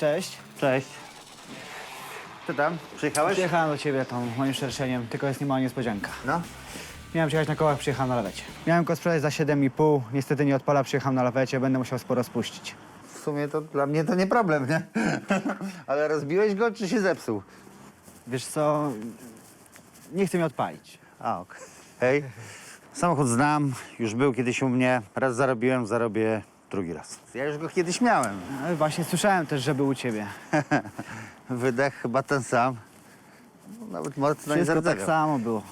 Cześć. Cześć. Ty tam? Przyjechałeś? Przyjechałem do ciebie tą moim szerszeniem, tylko jest niemała niespodzianka. No. Miałem przyjechać na kołach, przyjechałem na lawecie. Miałem go sprzedać za 7,5, niestety nie odpala, przyjechałem na lawecie, będę musiał sporo spuścić. W sumie to dla mnie to nie problem, nie? Ale rozbiłeś go, czy się zepsuł? Wiesz co, nie chcę mi odpalić. A, okej. Hej. Samochód znam, już był kiedyś u mnie. Raz zarobiłem, zarobię drugi raz. Ja już go kiedyś miałem. Ale właśnie słyszałem też, że był u ciebie. Wydech chyba ten sam. No, Nawet mocno nie Wszystko tak zardzewiał. samo było.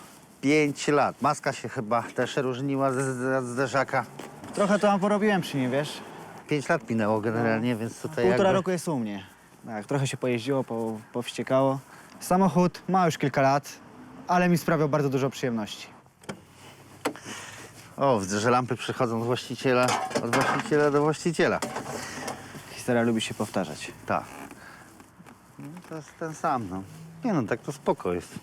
Pięć lat. Maska się chyba też różniła ze- ze- od zderzaka. Trochę to tam porobiłem przy nim, wiesz? Pięć lat minęło generalnie, więc tutaj Półtora jakby... roku jest u mnie. Tak, trochę się pojeździło, po, powściekało. Samochód ma już kilka lat, ale mi sprawiał bardzo dużo przyjemności. O, widzę, że lampy przychodzą z właściciela, od właściciela do właściciela. Historia lubi się powtarzać. Tak. No, to jest ten sam, no. Nie no, tak to spoko jest.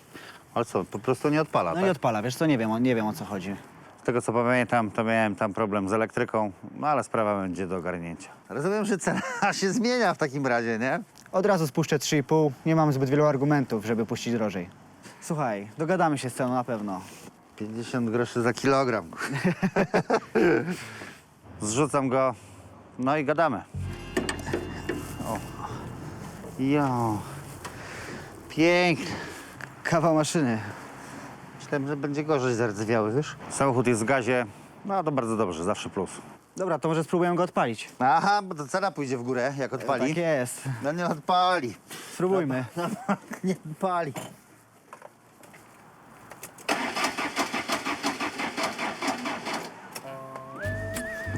Ale co, po prostu nie odpala, No tak? i odpala, wiesz co, nie wiem, o- nie wiem o co chodzi. Z tego co pamiętam, to miałem tam problem z elektryką, no ale sprawa będzie do ogarnięcia. Rozumiem, że cena się zmienia w takim razie, nie? Od razu spuszczę 3,5, nie mam zbyt wielu argumentów, żeby puścić drożej. Słuchaj, dogadamy się z ceną na pewno. 50 groszy za kilogram. Zrzucam go, no i gadamy. O. Jo. Pięknie. Kawał maszyny. Myślałem, że będzie gorzej zardzewiały, wiesz? Samochód jest w gazie, no to bardzo dobrze, zawsze plus. Dobra, to może spróbujemy go odpalić. Aha, bo to cena pójdzie w górę, jak odpali. Tak jest. No nie odpali. Spróbujmy. No, nie odpali.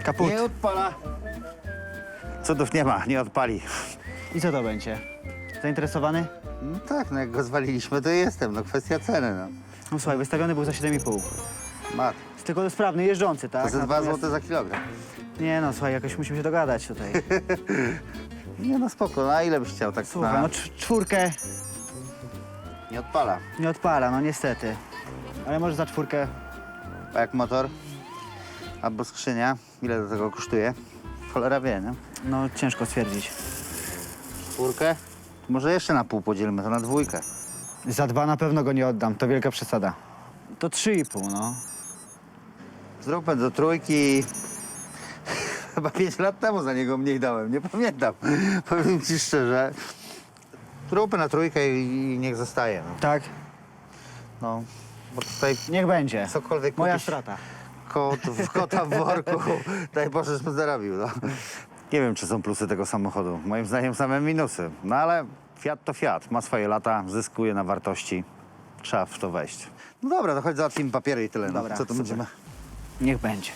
Kaput. Nie odpala. Cudów nie ma, nie odpali. I co to będzie? Zainteresowany? No tak, no jak go zwaliliśmy, to jestem, no kwestia ceny, no. No słuchaj, wystawiony był za 7,5. Mat, Z tego sprawny, jeżdżący, tak? to ze 2 Natomiast- złote za kilogram. Nie no, słuchaj, jakoś musimy się dogadać tutaj. Nie no spoko, no a ile byś chciał tak Słuchaj, na... no cz- czwórkę Nie odpala. nie odpala, no niestety. Ale może za czwórkę A jak motor? Albo skrzynia? Ile do tego kosztuje? Cholera wie, nie? No ciężko stwierdzić. Czwórkę? Może jeszcze na pół podzielmy, to na dwójkę. Za dwa na pewno go nie oddam, to wielka przesada. To trzy i pół, no. Zróbmy do trójki. Chyba pięć lat temu za niego mniej dałem, nie pamiętam. Powiem ci szczerze. Zróbmy na trójkę i i niech zostaje. No. Tak? no bo tutaj Niech będzie. cokolwiek Moja kupić, strata. Kot, w kota w worku. Daj Boże, żebym zarobił. No. Nie wiem, czy są plusy tego samochodu. Moim zdaniem same minusy. No ale Fiat to Fiat. Ma swoje lata, zyskuje na wartości. Trzeba w to wejść. No dobra, to chodź załatwimy papiery i tyle. No. Dobra, Co tu super. będziemy? Niech będzie.